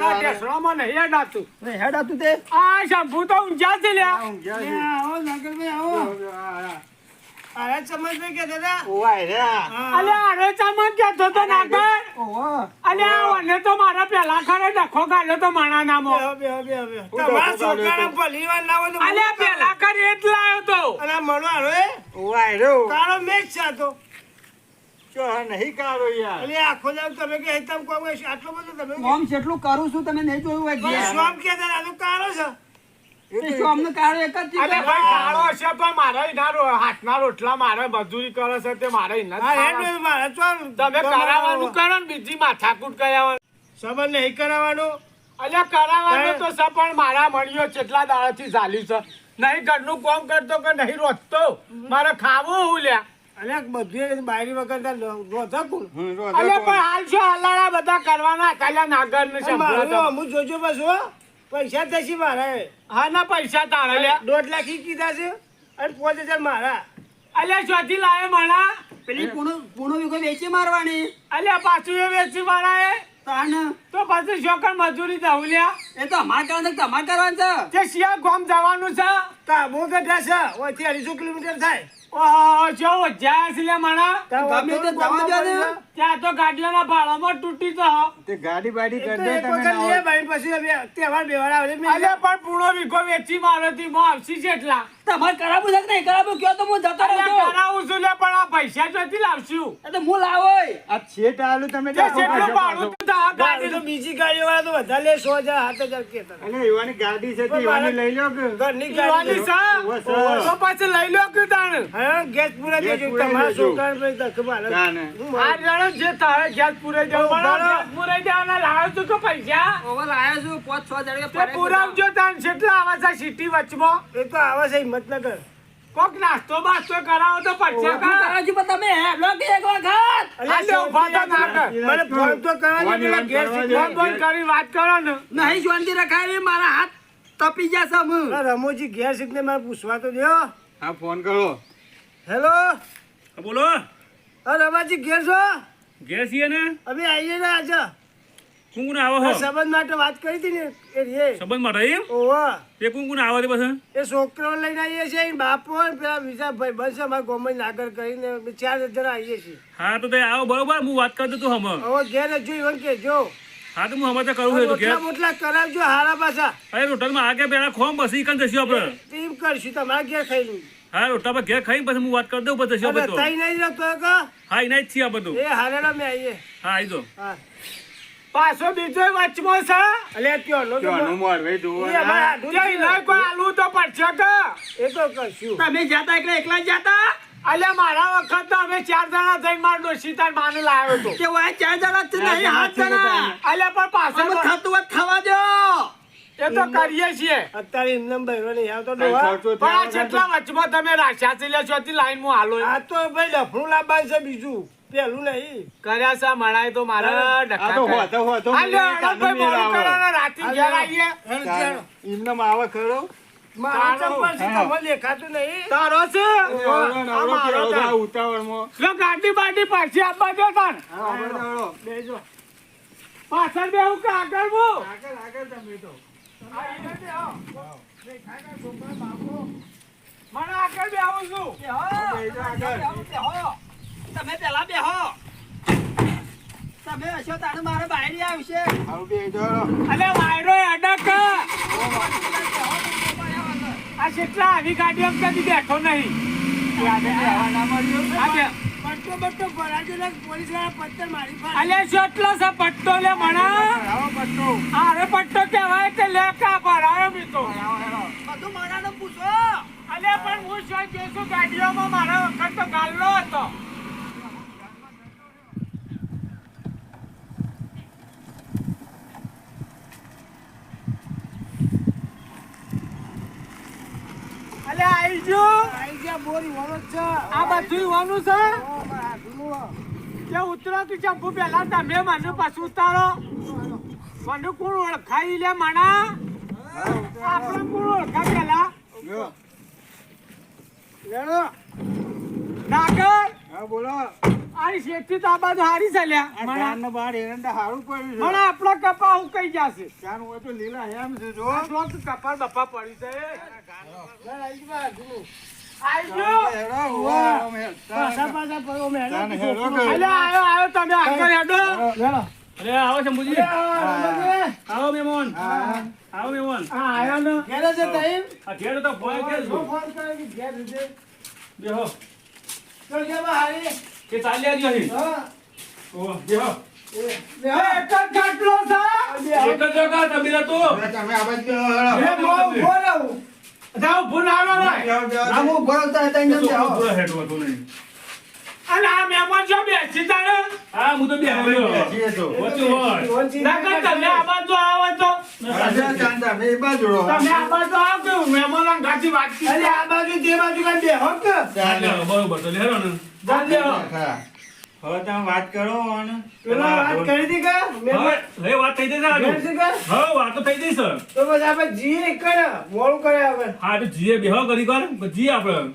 મારા ઢેસડામાં નહીં હેડાતું અરે હેડાતું તે આ શંભુ તો ઊંઝા છે લ્યા. આવો નાગરભાઈ આવો આયા ચમચભાઈ કે દાદા ઓવાય રે. અલ્યા આરે ચામાં કહેતો તો નાગર. ઓહો અલ્યા ઓને તો મારા પેલા ખરે ડખો ગાલો તો માણા નામો. બે બે બેહો. તમારા છોકરાને તો. ભલી વાર ના હોય તો અલ્યા. પેલા ખરે એટલા આવ્યો તો. અને મળવા મળો હારો ઓવાય રે તારો મેચ છે તો નહીં કાઢો યાર. એટલે આખો દાડો તમે કે હેતમ કોમ આટલો બધો તમે મોમ જેટલું કરું છું તમે નહીં જોયું હોય પણ શ્વામ કે દાદા, આ તો કાળો છે? એ તો તે શોમનું એક જ અરે ભાઈ કાળો હશે પણ મારા ઈના રો- હાથના રોટલા મારે મજૂરી કરે છે તે મારે હેડ. ચાલ તમે કરાવવાનું કરો ને બીજી માથાકૂટ કરાવવાનું. સબર નહીં કરાવવાનો? અલ્યા કરાવવાનું તો છે પણ મારા મળ્યો કેટલા દાડાથી ચાલ્યું છે. નહીં ઘરનું કામ કરતો કે નહીં રોજતો. મારે ખાવું હું લ્યા. અને બધું બાયરી વગર રોધા કોણ? અલ્યા પણ હાલ હલાડા બધા કરવાના અલ્યા નાગર ને અને મારું જોજો બસ હો. પૈસા થશે મારા. હા ના પૈસા તારા. લ્યા દોઢ લાખ કીધા છે અને પાંચ હજાર મારા. અલ્યા ચોથી લાવે મણા. પેલી પૂણો પૂણો વીઘો વેચી મારવાની. અલ્યા પાછું એ વેચી મારા એ તો પાછું શોકર મજૂરી દઉં લ્યા એ તો અમારે કરવાનું છે કરવાનું છે. તે શિયા ગોમ જવાનું છે. તાબો ગઢા છે ઓથી અઢીસો કિલોમીટર થાય. ગાડી બાડી એટલે પણ વીઘો વેચી મારો થી આવશી છે તમારે કરાવવું છે નહીં? કરાવવું? કયો તો હું જતો અલ્યા રહું છું. કરાવું છું લે પણ આ પૈસા ચોથી લાવશું. એ હું લાવોય. આ છેટ આલું તમે ગાડી તો બીજી ગાડી વાળા તો વધારે લે સો હજાર સાત હજાર કહેતા હતા. ગાડી છે તે લઈ લો કે? ઘરની ગાડી. તો પછી લઈ લો કે તાણ? હા? ગેસ પૂરા દેજો તમારા. છોકરાને પછી ધક્કો મારે. આ જાણો જે તારે ગેસ પૂરા દેવો. ગેસ પૂરાઈ દેવાના લાવ્યો તું તો પૈસા? ઓવર લાયા છું પાંચ છ હજાર તે પુરાવજો તાણ કેટલા આવે છે સિટી વચમાં. એ તો આવે છે હિંમતનગર. કોક નાસ્તો બાસ્તો કરાવો તો પડશે હું કા? કરાવું છું પણ તમે હેલો કે એક વખત? અલ્યા, આ લે ઊભા તો ના કર. મને ફોન તો કરવાનો પેલા ગેસ ફોન ફોન કરી વાત કરો ને. નહીં જોંદી રખાવી મારા હાથ તપી જશે હું. રમોજી ગેસ શીખને મારે પૂછવા તો દો હા ફોન કરો. હેલો? બોલો. અરે રમાજી ઘેર છો? ઘેર છીએ ને? અમે આવીએ ને આજે. કું કું આવો હો. સંબંધ માટે વાત કરી હતી ને એ રે સંબંધ માટે એમ? ઓવા એ કુંકુને કું આવો તે પછી. એ છોકરો લઈને આવીએ છીએ બાપો પેલા બીજા ભાઈ બસ અમારા ગામમાં નાગર કરીને ચાર જણા આવીએ છીએ. હા તો તે આવો બરોબર હું વાત કરી દઉં તું હમ હવે ઘેર જ જોઈ કે જો. હા તો હું હમણાં તો કરું છું ઘેર. બોટલા કરાવજો હારા પાછા. અરે રોટલમાં આગે પેલા ખોમ બસી કન જશું આપણે. ટીમ કરશું તમારા ઘેર ખાઈ લઉં. હા રોટલા પર ઘેર ખાઈ પછી હું વાત કરી દઉં પછી જશું અને તઈ નહીં જતો કા? હા છીએ આ બધું. એ હારેડા મેં આવીએ હા આવી જો પાછો બીજો વચમો છે? અલ્યા ત્યાંનો તો ક્યાંનું મોર ભાઈ જો એ ને. કોઈ આલુ તો પડશે કે? એ તો કશું. તમે જાતા એકલા એકલા જાતા? અલ્યા મારા વખત તો અમે ચાર જણા જઈને માર ડોશી તાર માને લાવ્યો તો. કે વાય ચાર જણા જ છે નહીં હાથ જણા. અલ્યા પણ પાછો પાછળ થતું ખાવા દો. એ તો કરીએ છીએ. અત્યારે એમને બહેરો નહીં આવતો પણ આ જેટલા વચમાં તમે રાખ્યા છે? લે ચોથી લાઈનમાં હાલો. આ તો ભાઈ લફડું લાવવાનું છે બીજું. પેલું નહીં. કર્યા છે મળાય તો મારા આ ડખા તો હો તો રાતે ઘેર આવીએ. એમને આવે ખરો? છે? છે. ગાડી બાડી પાછી આપવા દો તાન હા, આપણે નવરો. બેજો. પાછળ હું? આગળ આગળ તમે તો. મને આગળ બેહું છું બેહો, બેહો. તમે પેલા બેહો તમે હશો તારે મારે બાયરી આવશે. અલે વાયરો અડક આ કેટલા આવી ગાડીઓ કદી બેઠો નહીં. પટ્ટો બટ્ટો ભરાજો ને પોલીસવાળા પત્તર મારી પાસે અલે કેટલો છે પટ્ટો લે મણા. આવો પટ્ટો. આરે પટ્ટો કહેવાય તે લે કા ભરાયો મી તો. બધું પૂછો. અલે પણ હું શું જોઈશું ગાડીઓમાં મારા વખત તો ગાલ્લો હતો. અલે આઈ જો ગયા બોરી વળો છે. આ બધું વાનું છે. કે ઉતરો કે ચંપુ પેલા તમે મને પાછું ઉતારો. મને કોણ ઓળખાઈ લે મણા? આપણે કોણ ઓળખાય પેલા. લેણો. હા બોલો. આની શેઠથી તો આ બાજુ હારી ચાલ્યા એરંડા હારું પડ્યું છે. આપણા કપા જશે? હોય તો લીલા હેમ છે જો. તો કપા બપા પડી છે આઈ ગયો આવો શંભુજી. આવો મહેમાન હા. આવો મહેમાન આ ને. ઘેરે છે તઈ? આ ઘેર તો ફોન કે હું ફોન કર્યો કે ઘેર છે. બેહો. તો કે બા કે ચાલી આવજો અહીં હા. ઓ બેહો. એક જ ખાટલો છે. એક જ જગા તમે તો. તમે મોં હતા હેડ. નહીં. અને આ મહેમાન છો બેસી તારે? હા હું તો બેહો બેસીએ તો. વચ્ચે વંચી નકર તમે આ બાજુ આવો તો. ચાંદા, બે બાજુ. તમે આ બાજુ આવો કે મહેમાનો ગાંઠી વાતચીત અરે આ બાજુ તે બાજુ કઈ બેહો કે? ચાલે, બરોબર તો લેરો ને. હા. હવે તમે વાત કરો અને પેલા વાત કરી હતી કે? હવે વાત થઈ જશે આજુ હવે વાત તો થઈ જશે. તો બસ આપણે જીએ કરે મોડું કરે આપણે. હા તો જીએ બેહો કરી કર જીએ આપણે.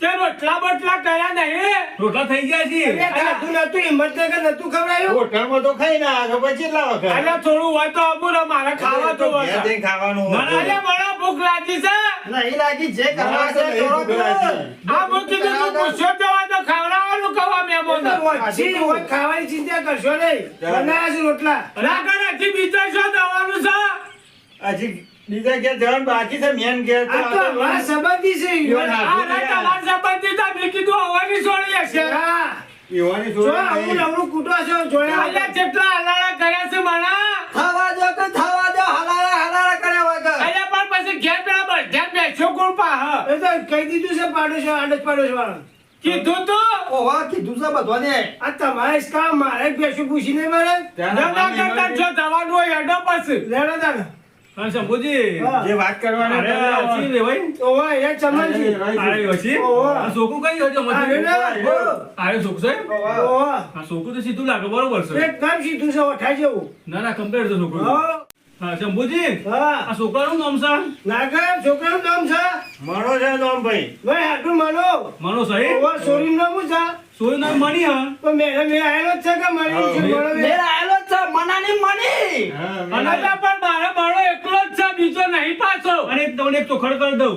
તે રોટલા બોટલા કર્યા નહીં. રોટલા થઈ ગયા છીએ તું નતું હિંમતનગર નતું ખવડાયું? હોટલમાં તો ખાઈ ના તો પછી કેટલા વખત? અલે થોડું હોય તો મારે ખાવા ખાવાનું ના, ના, મને ભૂખ લાગી છે. નહીં લાગી જે કરવા છે તો કરો નહીં ભૂલાય તો. છે. આ મૂકી દીધું પૂછ્યો તો તો ખવડાવવાનું કવા મહેમાન વચ્ચી હોય ખાવાની ચિંતા કરશો નહીં. બનાવ્યા છે રોટલા. લાગર હજી બીજો શું દવાનું છે. હજી બીજા ઘેર જવાનું બાકી છે મેન ઘેર આ તો અમારા સંબંધી છે આ- રાતા લાલ સંબંધી તો મેં કીધું હવાની છોડી છે હા. ઈવાની જો છોડી આવું નહીં. નવરું કૂટો છો જોયા અલ્યા જેટલા હલાળા કર્યા છે માણા. થવા દો તો થવા દો હલારા હલારા કર્યા વગર. અલ્યા પણ પછી ઘેર પેલા બધા બેસ્યો કોણ હ? એ તો કહી દીધું છે પાડોશી પાડો છે વાળા કીધું તો? ઓહો કીધું છે બધાને. આ તમારે જ કામ મારે જ બેસું પૂછીને મારે ધંધા કરતા જો થવાનું હોય હેડો પછી. લેડો તાને. હા શંભુજી. જે વાત કરવાની અરે કરી હસી લેવાની. રે ભાઈ? તો એ ચમનજી આયો હસી આ છોકરું કઈ હશે આર્યો મજૂરી? ને? છે? ઓહો. આ છોકરું તો સીધું લાગે બરોબર છે. એકદમ સીધું છે ઓઠા જેવું. ના ના કમ્પ્લેટ છે છોકરું હા. શંભુજી હા. આ છોકરાનું નામ છે? નાગર છોકરાનું નામ છે? મારો છે ભાઈ. ભાઈ હાટું માનો. માનો સહી ઓહો, છોરીનું નામ છે? સોય ના મણી હા. તો મેરે મે આયેલો છે કે મણી છે બોલો મારો મેં? આયેલો જ છે મનાની મની. હા, અને તો પણ બારે મારો એકલો જ છે બીજો નહીં પાછો. અને તમને એક ચોખડ કરી દઉં.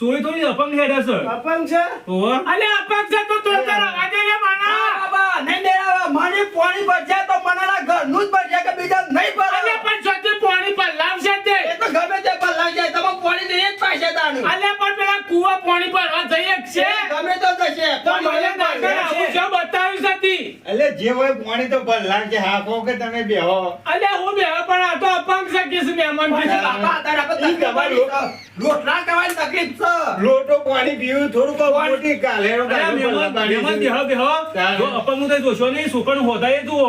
સોય થોડી અપંગ હેડ હશે અપંગ છે? ઓહો. અને અપંગ છે તો તો તારા આજે લે મના બાબા નહીં મેરા મની પોણી બચ્યા તો મનાના ઘરનું જ બચ્યા કે બીજા નહીં અલ્યા પડે પણ છોટી પોણી પર લાવશે તે એ તો ગમે તે પલ્લા જાય તમે પોણી દે જ પાછે તાનું અલ્યા પણ પેલા કુવા પોણી ભરવા જઈએ જ છે ગમે તો થશે તો પોણી મને દે જ નાગર આવું પાછે. શું બતાવ્યું છે તી? એટલે જે હોય પાણી તો ભરલા છે હાફો કે તમે બેહો. અલે હું બે પણ આ તો અપંગ છે કિસ મહેમાન. અરે કીધું. બાપા, તારા પર. રોટલા ખાવાની તકલીફ છે. લોટો પાણી પીવું થોડું કહું મોટી કાલેરો કાલે મહેમાન. બેહો બેહો. જો અપંગ તો જોશો નહીં છોકરાનું તું જુઓ.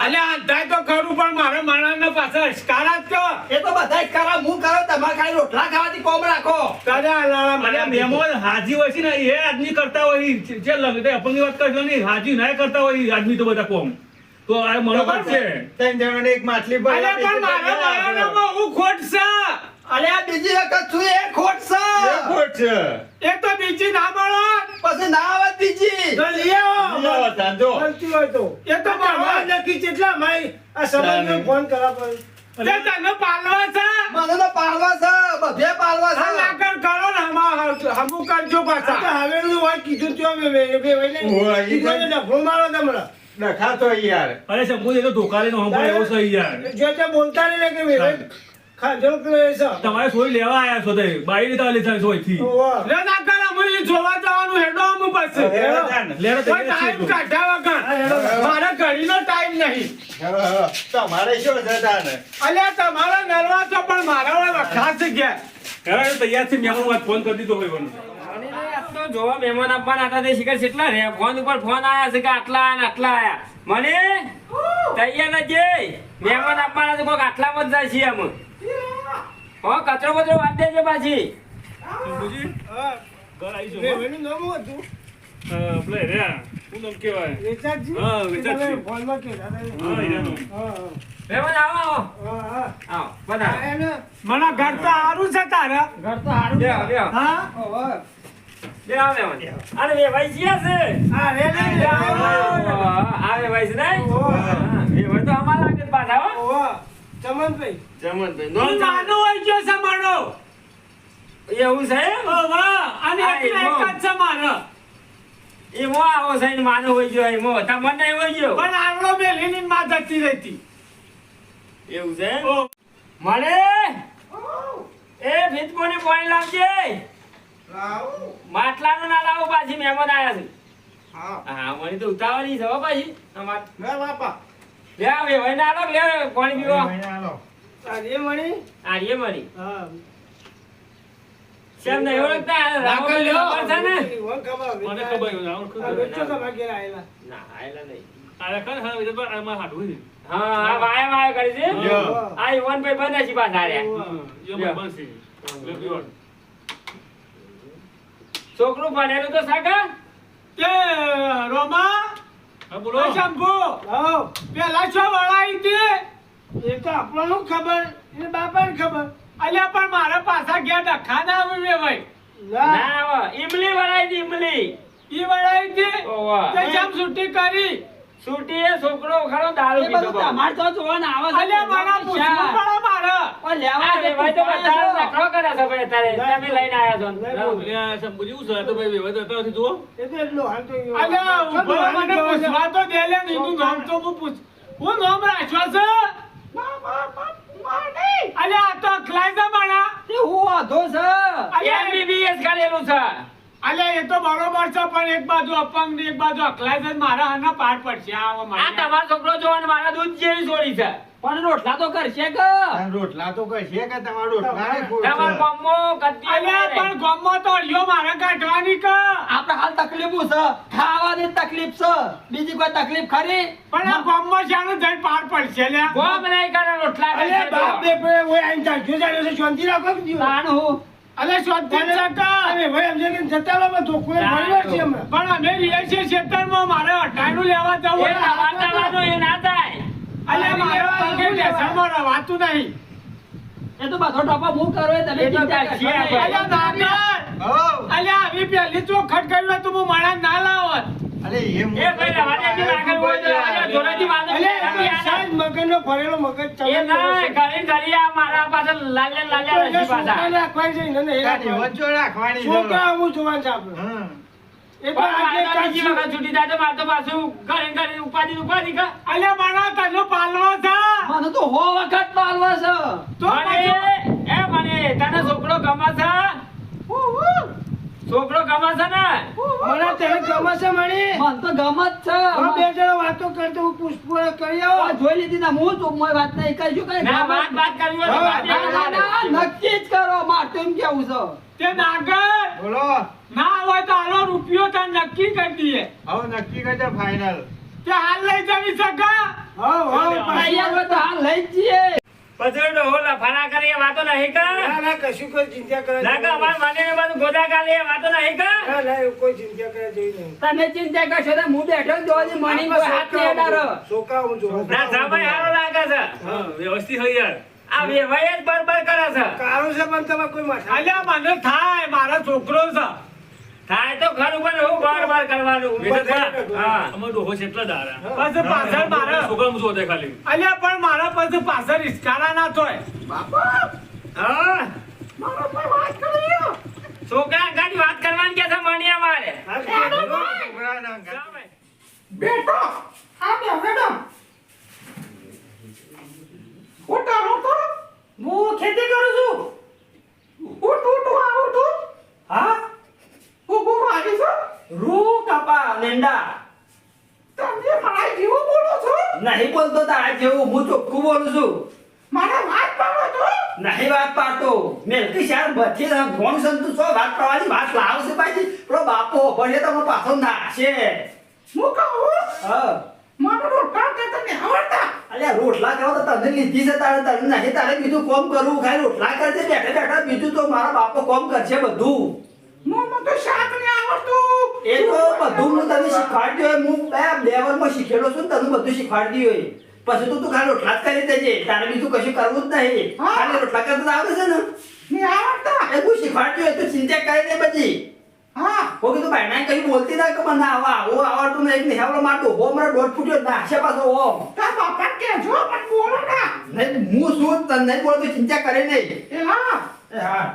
આ અંધાય તો ખરું પણ મારા માણસને પાછળ અસ્કારા જ. એ તો બધા જ હું કરો તમારે ખાલી રોટલા ખાવાથી કોમ રાખો. તારે અને મને મહેમાન હાજી હોય છે ને એ આદમી કરતા હોય જે- જે અપંગી વાત કરશો ને હાજી ના કરતા હોય આદમી તો બધા કોમ. તો આ બરોબર છે. ત્રણ જણાને એક માછલી પર અલ્યા પણ મારા માણસમાં હું ખોટ છે. અરે આ બીજી વખત છું એ ખોટ એ છે ખોટ છે. એ તો બીજી ના મળો. પછી ના આવે બીજી. તો લઈ આવો. લ્યો, તાંજો. મળતી હોય તો. એ તો તમારે નક્કી કેટલા મારી આ સંબંધનો ફોન કરા પર તે તને પાલવા છે? મને તો પાલવા છે બધે પાલવા છે. લાકડ કરો ને હમા હમું કરજો પાછા. તો હવે નું હોય કીધું ત્યાં મે બે બે વઈને ઓય, ઈ કીધું તો- એટલે ડફો મારો તમને ડખાતો યાર. અરે સમુ એ તો ધોકા લઈને હંભળે એવો છે યાર. જે તે બોલતા નહીં ને કે બે ખાજો પેલો છે. તમારે સોય લેવા આયા છો તે. બાઈ લીધા લીધા સોયથી લે ના કર અમું જોવા જવાનું હેડો અમું પછી હેડો. તાન. લેરો તો કોઈ ટાઈમ કાઢ્યા વગર. મારે ઘડીનો ટાઈમ નહીં. હવે, હવે, તમારે શું છે તાન? અલ્યા તમારા નરવા છો પણ મારા વાળા ખાસ ગયા હવે તૈયાર છે મહેમાન વાત ફોન કરી દીધો હોય મને. અને નહીં, આ તો જોવા મહેમાન આપવાના હતા તે શિખર કેટલા રે ફોન ઉપર ફોન આયા છે કે આટલા ને આટલા આયા. મને? તૈયાર નથી. મહેમાન આપવાના છે કોક આટલામાં જ જાય છે એમ હો કચરો બચરો વાત દેજે પાછી હા. ઘર આવી જો હો. નામ હતું? આપણે રહ્યા શું નામ કહેવાય વેચાજી હા, વેચાજી ફોનમાં કે હા એનું હા, હા. આવો હા, હા. આવો બધા મને ઘર તો સારું છે તારે ઘર તો. હા ઓહો. આવે મને. અને બે ભાઈ જ્યાં છે હા રે રે રે. આવે ભાઈ છે નહીં? ઓ ભાઈ તો અમારા લાગે જ પાછા હો. ઓહો. જમનભાઈ, ઈ નાનો હોય ગયો છે મારો એવું છે ઓ વાહ અને આ એક જ છે મારો એમો આવો છે માનો હોય ગયો એમો તમને નહીં હોય ગયો? પણ આવડો મેલીની માં જતી રહેતી. એવું છે મને? એ ભીતપોની પાણી લાવજે. માટલાનું ના લાવું પાછી મહેમાન આયા છે. હા. મને તો ઉતાવળી છે હો પાછી. અમાર બાપા. લે આવે ભાઈ ના લે પાણી પીવા? મહિના હાલો. આ મણી આ રે હા. શેમ નહીં ઓળખતા? આ લ્યો. છે ને? વન મને ખબર છે, રાવણ ખબર આ છે. બેઠો તમારા ના આયલા નહીં. આ ખરા ખરા વિજય પર આમાં હાડવું હા આ વાયા વાયા કરી છે? આ યુવાન ભાઈ બંધ છે પાછા મને બનશે. લે, પીવા. છોકરું ભણેલું તો સાકા? તે રોમા? બોલો. શંભુ. પેલા છો વળાઈ તે એ તો આપણને ખબર એ બાપાને ખબર અલ્યા પણ મારા પાછા ગયા ડખા ના આવે ભાઈ ના ના આવો. ઈમલી વળાઈ દી ઈમલી ઈ વળાઈ તે ઓવા. તે જામ છૂટી કરી છૂટી છોકરો ખરો દારૂ બધું તમારે તો જોવાનું આવે છે. અલ્યા મારા પૂછવું. પડે મારે ઓ, લેવા આ દે, ભાઈ તો બધા. નખરો કરે છે ભાઈ તારે તમે લઈને આયા છો. લે ના, જેવું છે, તો ભાઈ વેવા તો અત્યારથી જુઓ. એટલે તો એટલો હાલ તો અલે ઊભો મને પૂછવા તો દે લે એનું નામ તો હું પૂછ હું નામ રાખ્યો છે અલે આ તો અખલાય છે મારા. તે હું આધો છે? અલ્યા એ- કરેલું છે. અલ્યા એ તો બરોબર છે પણ એક બાજુ અપંગ ને એક બાજુ અખલાય છે મારા હાના પાર પડશે આ આ મારે તમારો છોકરો જોવાનો મારા દૂધ જેવી છોડી છે. પણ રોટલા તો કરશે કે? રોટલા તો કરશે કે તમારો રોટલા તમાર ગમો કદી અલે પણ ગમો તો અડિયો મારે કાઢવાની કે? આપણે હાલ તકલીફો છે. ખાવાની તકલીફ છે. બીજી કોઈ તકલીફ ખરી? પણ આ ગમો શાનું જઈ પાર પડશે લે. ગામ નહીં કરે રોટલા અલે બાપ બે બે ઓય આઈને જાગ્યો જાગ્યો છે, શાંતિ રાખો કે તાણ હું. અલ્યા શોધતી જ અરે ભાઈ અમને કે જતા ધોકો એ ભરી છે અમે પણ અમે રહીએ છીએ ખેતરમાં. મારે અઢારનું લેવા જવું એ તમારનું એ ના થાય. અલ્યા મારે પગે લેસરમાં રવાતું નહીં. એ તો બધો ટપો હું કરો એ તમે ચિંતા કરશે અલ્યા નાગર. અલ્યા આવી પહેલી ચોખટ કરી લો તો હું મારા ના લાવત. પાછા. છોકરા જોવાનું છે છૂટી જાય મારે તો ઉપાધિ ઉપાધિ અલ્યા મારા તને પાલવો છે. મને તો હો વખત પાલવા છે. તો મને એ મને તને છોકરો ગમે છે. છોકરો ગમે છે ને? મને તને ગમે છે મણી? મન તો ગમત છે. હું બે જણા વાતો કરતો હું પુષ્પ કરી આવો. જોઈ લીધી ના હું તો મોય વાત નહીં કરી કઈ ના વાત વાત કરવી હોય. નક્કી જ કરો માર તો એમ કેવું છે. તે નાગર! બોલો. ના હોય તો આનો રૂપિયો તને નક્કી કરી દઈએ. હવે નક્કી કરજો ફાઇનલ તે હાલ લઈ જવી શકા હઉ, તૈયાર હોય તો હાલ લઈ જઈએ. પછી તો હોલા ફરા કરી એ વાતો નહીં કર. ના ના કશું કોઈ ચિંતા કરે લાગા કે અમાર મને ને બધું ગોદા એ વાતો નહીં કર. ના ના કોઈ ચિંતા કરે જોઈ નહીં. તમે ચિંતા કરશો તો હું બેઠો દોજી મણી કોઈ હાથ ને અડાડો. સોકા હું જો ના સમય હારો લાગે છે. હા, વ્યવસ્થિત હોય યાર. આ વેવાય જ બરબર કરે છે. કારણ છે પણ તમે કોઈ માથા અલ્યા મને થાય મારા છોકરો છે. થાય તો ખરું પણ હું બાર બાર કરવાનું. હા. અમારો ડોહો છે એટલા દાડા. પછી પાછળ મારે. છોકરા ખાલી. અલ્યા પણ મારા પછી પાછળ હિસકારા ના થાય. હા. છોકરા ગાડી વાત કરવાની કે છે ઘર. બેટો આ બે મેડમ. ઉઠો ઉઠો. હું ખેતી કરું છું. ઉઠ ઉઠ આ ઉઠ. હા? હું મારી છું? રૂ કપા નેંડા તમે મારા જેવું બોલો છો? નહીં બોલતો તારા જેવું હું ચોખ્ખું બોલું છું. મારા વાત પાડો છો નહીં વાત પાડતો. મેલકી શાર બધી ભોણ સંતુ છો વાત પાડવાની વાત લાવશે પાછી. પેલો બાપો ભલે તો પાછો નાખશે. હું કહું? હા. મારો રોટલા કે તને આવડતા? અલ્યા રોટલા કરો તો તને લીધી છે તારે તને નહીં તારે બીજું કોમ કરવું ખાલી રોટલા કરજે બેઠા બેઠા બીજું તો મારા બાપો કોમ કરશે બધું. મને તો શાક ને આવડતું. એ તો બધું હું તને શીખવાડ્યું હોય હું બે બે શીખેલો છું તને બધું શીખવાડ્યું હોય. પછી તું તું ખાલી રોટલા જ કરી દેજે તારે બીજું કશું કરવું જ નહીં. હા. ખાલી રોટલા કરતા આવડે છે ને. ને આવડતા. એ હું શીખવાડ્યું હોય તો ચિંતા કરી દે બધી. હા. હું કીધું ભાઈ કઈ બોલતી ના કે મને આવા આવો આવડતું નહીં. ને હેવડો માટો હો મારો દોઢ ફૂટ્યો ના નાશે પાછો હો. તા બાપા કહેજો પણ બોલો ના. નહીં હું શું તને નહીં બોલતો ચિંતા કરે નહીં. એ હા. એ હા.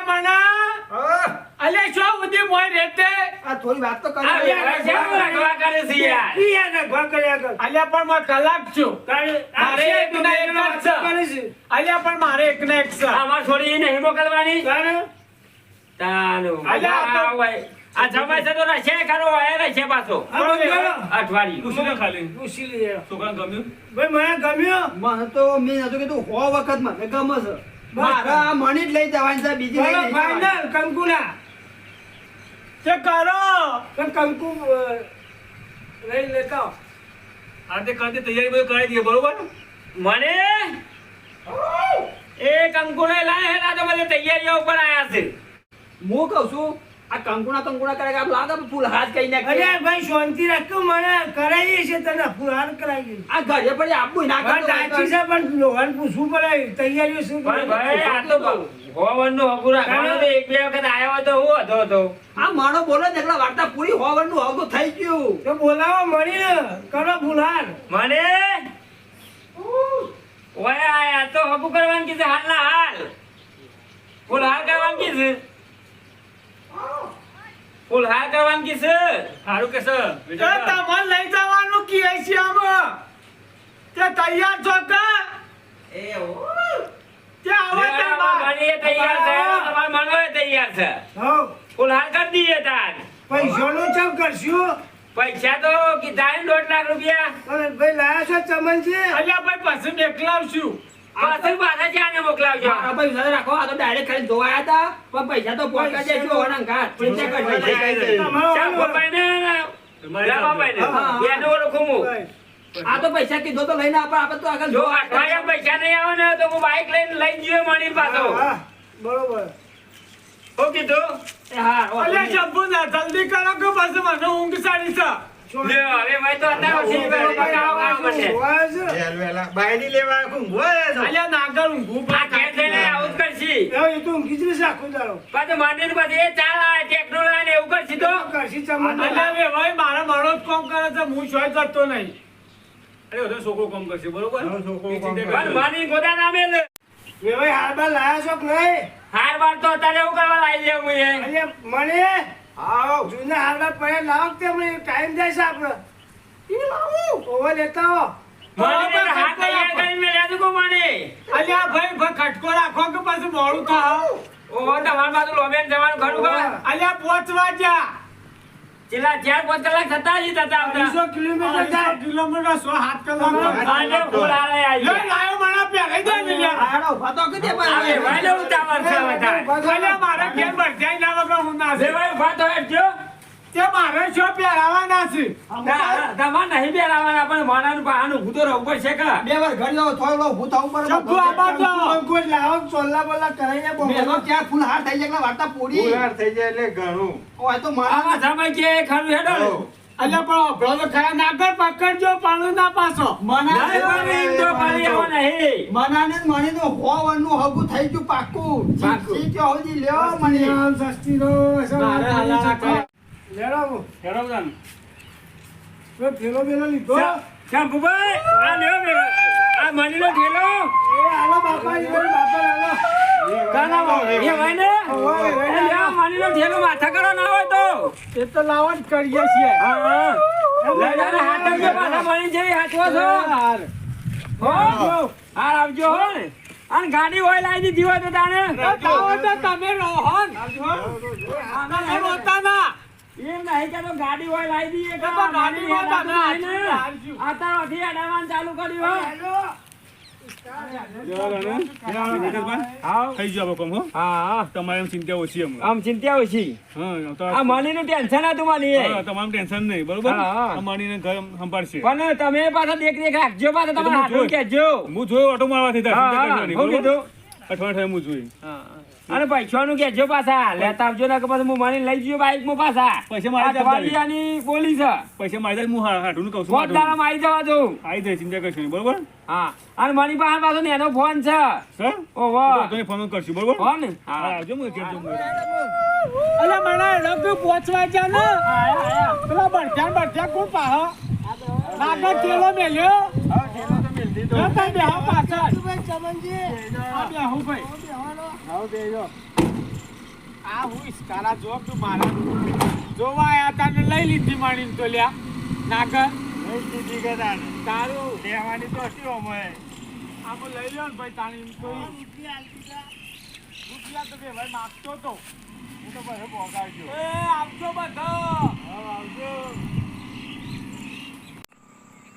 મણા અલ્યા છો સુધી મોય રહેતે? આ થોડી વાત તો આ કરી વ્યવહાર કેમ રાખવા કરે છે યાર? ઈ યાર નખવા કર્યા કર. અલે પણ મારે કલાક છું. મારે એક ના એક જ છે. કરે છે. અલ્યા પણ મારે એક ના એક છે. આમાં છોડી નહીં હિમો કરવાની. તાનો અલ્યા, આ તો- આ. આ જમાઈ છે તો રશે ખરો હોય રશે પાછો. અઠવાડી કરો. પૂછી લે ખાલી? પૂછી લઈએ છોકરાને ગમ્યું ભાઈ મને ગમ્યું? મને તો મેં નતું કીધું હો વખત મને ગમે છે. મારા. મણી જ લઈ જવાની છે બીજી લઈ નહીં કંકુના. તે કરો. પણ કંકુ લઈ લેતા. આ તે કાંતિ તૈયારી બધું કરાવી દઈએ બરોબર? મને એ કંકુને લાય હેલા તો બધે તૈયારીઓ ઉપર આયા છે. હું કહું છું આ કંકુના કંકુના કરે કે આમ લાગે ફૂલ હાથ કઈ નાખે અરે ભાઈ શાંતિ રાખો મને કરાવી છે તને ફુરાર કરાવી આ ઘરે પડી આપવું ના વાત સાચી છે પણ લોહાન પૂછવું પડે તૈયારીઓ શું પણ ભાઈ આ તો હોવાનું હગું રાખવાનું તો એક બે વખત આવ્યો હોય હું હતો. તો આ માણો બોલો ને વાર્તા પૂરી હોવનનું હગું થઈ ગયું. તો બોલાવો મળીને કરો ફુલાર મને? ઓય આ તો હગું કરવાનું કીધું હાલ ના હાલ. ફૂલ હાલ કરવાનું કીધું. ફૂલ હા કરવાનું કીધું સારું કે છે તે તમારે લઈ જવાનું કીએ છે આમ? તે તૈયાર છો કે? તે આવો તે. તૈયાર છે તમારે મનોય તૈયાર છે. હો ફૂલ હા કરી દઈએ તાર. પૈસાનું ચમ કરશું? પૈસા તો કીધા ને દોઢ લાખ રૂપિયા. ભાઈ લાયા છો છે અલ્યા ભાઈ પછી મેકલાવશું પાછળ પાછા જ્યાં મોકલાવજો. મારા પૈસા રાખો આ તો ડાયરેક્ટ ખાલી જોવાયા હતા. પણ પૈસા તો દેજો ઘાટ આ તો કીધો તો લઈને આપણે આપણે તો આગળ જો અઠવાડિયા પૈસા નહીં આવે ને તો હું બાઈક લઈને લઈ જઈએ મળી પાછો. બરોબર. કીધું? હા અલ્યા. જબ્બુ ના જલ્દી કરો કે પછી મને ઊંઘ સાડી છે. મારા મારો જ કોમ કરે છે હું શોય કરતો નહીં. અરે બધો છોકરો કામ કરશે બરોબર. માની ગોદા નામે લે. હાર બાર હારબાર લાયા છો કે નહીં? હાર બાર તો અત્યારે એવું કરવા લાવી દે હું એ. મને આવો. જૂના હારબાર પડે લાવો તે મને ટાઈમ જાય છે આપણો એ લાવો. ઓવર લેતા આવો. કિલોમીટર સો હાથ કરીને પહેરાવાના છે તા- નહીં પહેરાવાના, પણ માનાનું બહાનું ઊભું તો પડશે કે? બે વાર ઘર જાઓ, થોડો ઊભું થવું પડે. ચપ્પુ આબાદ લાવો. અંકુર લાવો ચોલ્લા બોલ્લા કરાઈને બહુ મેલો ક્યાં ફૂલ હાર થઈ જાય વાર્તા પૂરી. ફુલાર થઈ જાય એટલે ઘણું. ઓય તો મારા આમાં કે ખરું હેડો. અલ્યા પણ અભળો તો ખરા. નાગર પકડજો પાણું ના પાછો. નહીં પાડી તો પાડી આવો નહીં. મનાને જ મણીનું હોવાનું હગું થઈ ગયું પાક્કું પાક્કું. ચીચી કે હોજી લ્યો મની. આમ સસ્તી રો મારે હાલા કરે. લેડો હેડો તો થેલો બેલો લીધો શંભુભાઈ, આ લ્યો બે- આ મણીનો ઠેલો. એ હાલો બાપા એ બાપા હાલો કાના એ હોય ને? માથા કરો ના તો. એ તો લાવો જ કરીએ છીએ હા, હા. લઈ હાથ આવજો, પાછા મણી છે, હાચવો છો. હાર. હો? હાર આવજો હો ને. અને ગાડી હોય લાવી દીધી હોય તો તાણે તમે રોહન રોતા ના એમ નહીં કે ગાડી હોય લાવી દઈએ કે ગાડી તમે હેડાતું નહીં ને. હાલજો. ચાલુ કર્યું હો. જવા દો ને. હાવ. થઈ ગયું આપણું કામ, હો. હા હા. તમારે એમ ચિંતા ઓછી એમ આમ ચિંતા ઓછી હા તો આ મનીનું ટેન્શન હતું મની તમારું ટેન્શન નહીં બરોબર હા, હા. આ માણીને સંભાળશે પણ તમે પાછા દેખ દેખ રાખજો પાછા હું હાથું જોઈ. કહેજો હું જોયો ઓટો મારવાથી અઠવાડિયા હા, જોઈ અને પૈસાનું કહેજો પાછા. લેતા આવજો ને કે પછી હું મની લઈ જજો બાઈકમાં પાછા. પૈસા મારી. અઠવાડિયાની બોલી છે. પૈસા મારી હું હા- હાટુનું કહું છું, ફોન તારા આવી જવા દઉં. આવી જાય ચિંતા કરશું નહીં બરોબર? હા. અને મારી પાસે પાછો ને એનો ફોન છે. ઓહો તને ફોન કરશું બરોબર? ફોન? ને હા. આવજો મને જઉં. અલે મણા રગ પોચવા જા ને પેલા બળધ્યા બળધ્યા કોણ પાહ? નાગર તેલો મેલ્યો. જો તઈ બેહો પાછળ આ ભાઈ આ હું ઇસ્કારા જોબ તું જોવા આયા તા લઈ લીધી માણીને તો લ્યા નાગર તારું લેવાની તો શું અમે આમ લઈ લ્યો ને ભાઈ તાણી તો રૂપિયા તો બે ભાઈ માગતો તો હું તો બધે પહોંચાડજો એ આપજો બધો